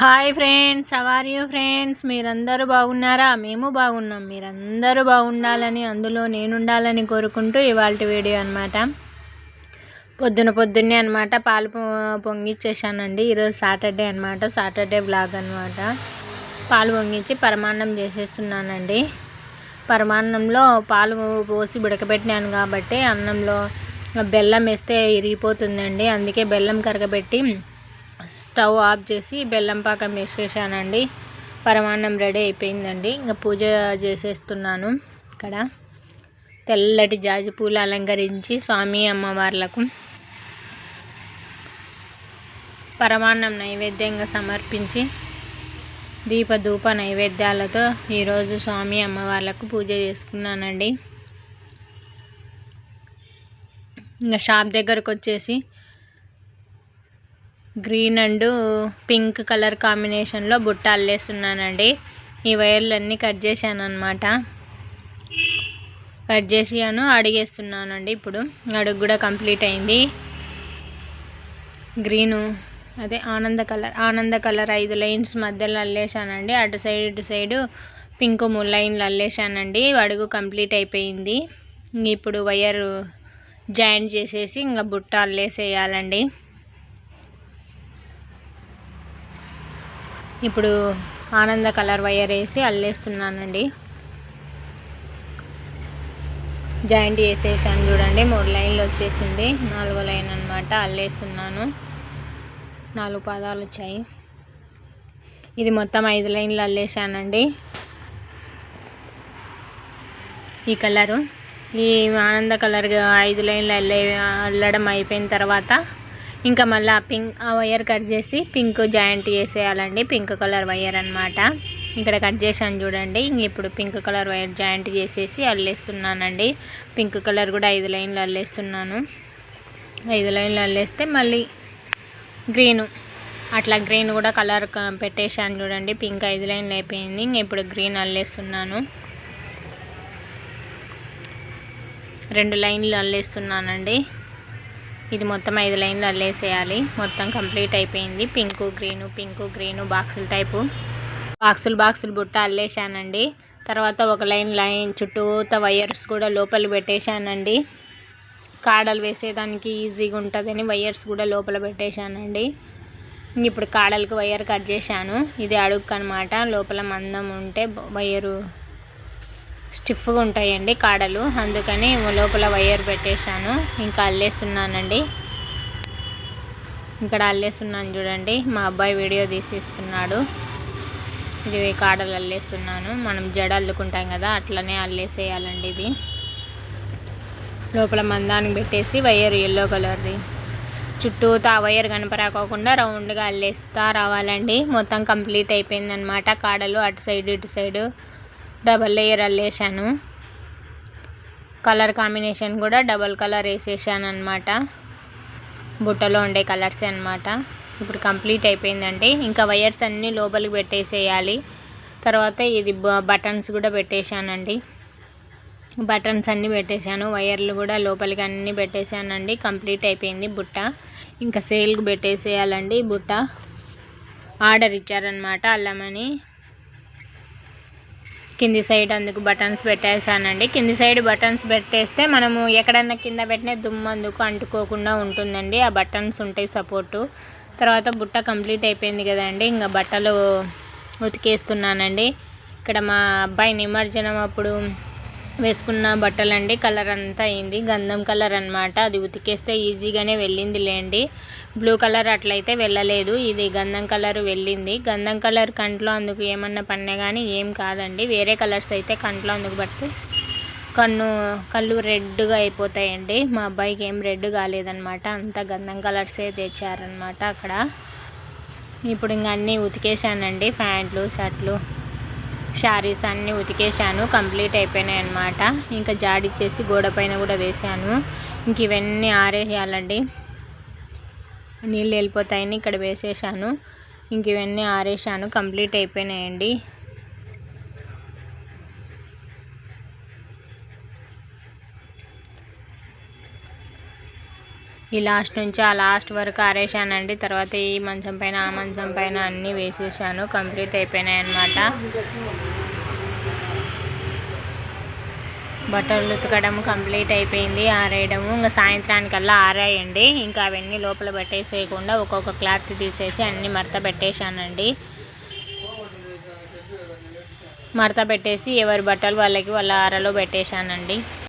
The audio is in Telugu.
Hi friends are you friends మీరందరూ బాగున్నారా? మేము బాగున్నాం. మీరందరూ బాగుండాలని అందులో నేను ఉండాలని కోరుకుంటూ ఇవాళ వీడియో అనమాట పొద్దున పొద్దున్నే అనమాట పాలు పొంగిచ్చేసానండి ఈరోజు సాటర్డే అనమాట సాటర్డే బ్లాగ్ అనమాట పాలు పొంగించి పరమాన్నం చేసేస్తున్నానండి. పరమాన్నంలో పాలు పోసి ఉడకబెట్టినాను కాబట్టి అన్నంలో బెల్లం వేస్తే ఇరిగిపోతుందండి. అందుకే బెల్లం కరగబెట్టి స్టవ్ ఆఫ్ చేసి బెల్లం పాకం వేసేసానండి. పరమాన్నం రెడీ అయిపోయిందండి. ఇంకా పూజ చేసేస్తున్నాను ఇక్కడ. తెల్లటి జాజి పూలు అలంకరించి స్వామి అమ్మవార్లకు పరమాన్నం నైవేద్యంగా సమర్పించి దీపధూప నైవేద్యాలతో ఈరోజు స్వామి అమ్మవార్లకు పూజ చేసుకున్నానండి. ఇంకా షాప్ దగ్గరకు వచ్చేసి గ్రీన్ అండ్ పింక్ కలర్ కాంబినేషన్లో బుట్ట అల్లేస్తున్నానండి. ఈ వైర్లన్నీ కట్ చేశాను అనమాట కట్ చేసాను అడిగేస్తున్నానండి ఇప్పుడు. అడుగు కూడా కంప్లీట్ అయింది. గ్రీను అదే ఆనంద కలర్ ఆనంద కలర్ ఐదు లైన్స్ మధ్యలో అల్లేశానండి. అటు సైడ్ ఇటు సైడు పింక్ మూడు లైన్లు అల్లేశానండి. అడుగు కంప్లీట్ అయిపోయింది. ఇప్పుడు వైర్ జాయింట్ చేసేసి ఇంకా బుట్ట అల్లేసేయాలండి. ఇప్పుడు ఆనంద కలర్ వైర్ వేసి అల్లేస్తున్నానండి. జాయింట్ చేసేసాను చూడండి మూడు లైన్లు వచ్చేసింది. నాలుగో లైన్ అనమాట అల్లేస్తున్నాను. నాలుగు పాదాలు వచ్చాయి. ఇది మొత్తం ఐదు లైన్లు అల్లేసానండి. ఈ కలరు ఈ ఆనంద కలర్ ఐదు లైన్లు అల్లే అల్లడం అయిపోయిన తర్వాత ఇంకా మళ్ళీ ఆ పింక్ ఆ వైర్ కట్ చేసి పింక్ జాయింట్ చేసేయాలండి. పింక్ కలర్ వైర్ అనమాట ఇక్కడ కట్ చేశాను చూడండి. ఇప్పుడు పింక్ కలర్ వైర్ జాయింట్ చేసేసి అల్లేస్తున్నానండి. పింక్ కలర్ కూడా ఐదు లైన్లు అల్లేస్తున్నాను. ఐదు లైన్లు అల్లేస్తే మళ్ళీ గ్రీను. అట్లా గ్రీన్ కూడా కలర్ పెట్టేశాను చూడండి. పింక్ ఐదు లైన్లు అయిపోయింది. ఇప్పుడు గ్రీన్ అల్లేస్తున్నాను. రెండు లైన్లు అల్లేస్తున్నానండి. ఇది మొత్తం ఐదు లైన్లు అల్లేసేయాలి. మొత్తం కంప్లీట్ అయిపోయింది. పింకు గ్రీను పింకు గ్రీను బాక్సుల టైపు. బాక్సులు బాక్సులు బుట్ట అల్లేశానండి. తర్వాత ఒక లైన్ లైన్ చుట్టూత వైర్స్ కూడా లోపల పెట్టేశానండి. కాడలు వేసేదానికి ఈజీగా ఉంటుందని వైర్స్ కూడా లోపల పెట్టేశానండి. ఇప్పుడు కాడలకు వైర్ కట్ చేశాను. ఇది అడుగు అనమాట లోపల మందం ఉంటే వైరు స్టిఫ్గా ఉంటాయండి కాడలు. అందుకని లోపల వైర్ పెట్టేశాను. ఇంకా అల్లేస్తున్నానండి. ఇక్కడ అల్లేస్తున్నాను చూడండి. మా అబ్బాయి వీడియో తీసిస్తున్నాడు. ఇది కాడలు అల్లేస్తున్నాను. మనం జడ అల్లుకుంటాం కదా అట్లనే అల్లేసేయాలండి ఇది. లోపల మందానికి పెట్టేసి వైర్ ఎల్లో కలర్ది చుట్టూ తా వైర్ కనపరాకోకుండా రౌండ్గా అల్లేస్తా రావాలండి. మొత్తం కంప్లీట్ అయిపోయిందనమాట కాడలు. అటు సైడ్ ఇటు సైడు. డబల్ లేయర్ అల్లేసాను కలర్ కాంబినేషన్ కూడా డబల్ కలర్ వేసేసాను అనమాట బుట్టలో ఉండే కలర్స్ అనమాట ఇప్పుడు కంప్లీట్ అయిపోయిందండి. ఇంకా వైర్స్ అన్నీ లోపలికి పెట్టేసేయాలి. తర్వాత ఇది బటన్స్ కూడా పెట్టేశానండి. బటన్స్ అన్నీ పెట్టేశాను. వైర్లు కూడా లోపలికి అన్నీ పెట్టేశానండి. కంప్లీట్ అయిపోయింది బుట్ట. ఇంకా సేల్కి పెట్టేసేయాలండి బుట్ట. ఆర్డర్ ఇచ్చారనమాట అల్లమని. కింది సైడ్ అందుకు బటన్స్ పెట్టేసానండి కింది సైడ్ బటన్స్ పెట్టేస్తే మనము ఎక్కడన్నా కింద పెట్టిన దుమ్ము అందుకు అంటుకోకుండా ఉంటుందండి. ఆ బటన్స్ ఉంటాయి సపోర్టు తర్వాత బుట్ట కంప్లీట్ అయిపోయింది కదండి. ఇంకా బట్టలు ఉతికేస్తున్నానండి. ఇక్కడ మా అబ్బాయి నిమజ్జనం అప్పుడు వేసుకున్న బట్టలండి. కలర్ అంతా అయింది. గంధం కలర్ అనమాట అది ఉతికేస్తే ఈజీగానే వెళ్ళింది లేండి బ్లూ కలర్ అట్లయితే వెళ్ళలేదు. ఇది గంధం కలర్ వెళ్ళింది. గంధం కలర్ కంట్లో అందుకు ఏమన్నా పన్నా కానీ ఏం కాదండి. వేరే కలర్స్ అయితే కంట్లో అందుకు పడితే కన్ను కళ్ళు రెడ్గా అయిపోతాయండి. మా అబ్బాయికి ఏం రెడ్ కాలేదనమాట అంతా గంధం కలర్సే తెచ్చారనమాట అక్కడ. ఇప్పుడు ఇంక అన్నీ ఉతికేసానండి ప్యాంట్లు షర్ట్లు. శారీస్ అన్నీ ఉతికేసాను కంప్లీట్ అయిపోయినాయి అనమాట ఇంకా జాడిచ్చేసి గోడ పైన కూడా వేసాను ఇంక ఇవన్నీ ఆరేసేయాలండి. నీళ్ళు వెళ్ళిపోతాయని ఇక్కడ వేసేసాను ఇంక ఇవన్నీ ఆరేసాను కంప్లీట్ అయిపోయినాయండి. ఈ లాస్ట్ నుంచి ఆ లాస్ట్ వరకు ఆరేసానండి తర్వాత ఈ మంచం పైన ఆ మంచం పైన అన్నీ వేసేసాను. కంప్లీట్ అయిపోయినాయి అన్నమాట. బట్టలు ఉతకడం కంప్లీట్ అయిపోయింది ఆరేయడము. ఇంకా సాయంత్రానికల్లా ఆరాయండి. ఇంకా అవన్నీ లోపల పెట్టేసేయకుండా ఒక్కొక్క క్లాత్ తీసేసి అన్ని మడత పెట్టేశానండి. మడత పెట్టేసి ఎవరి బట్టలు వాళ్ళకి వాళ్ళ ఆరలో పెట్టేశానండి.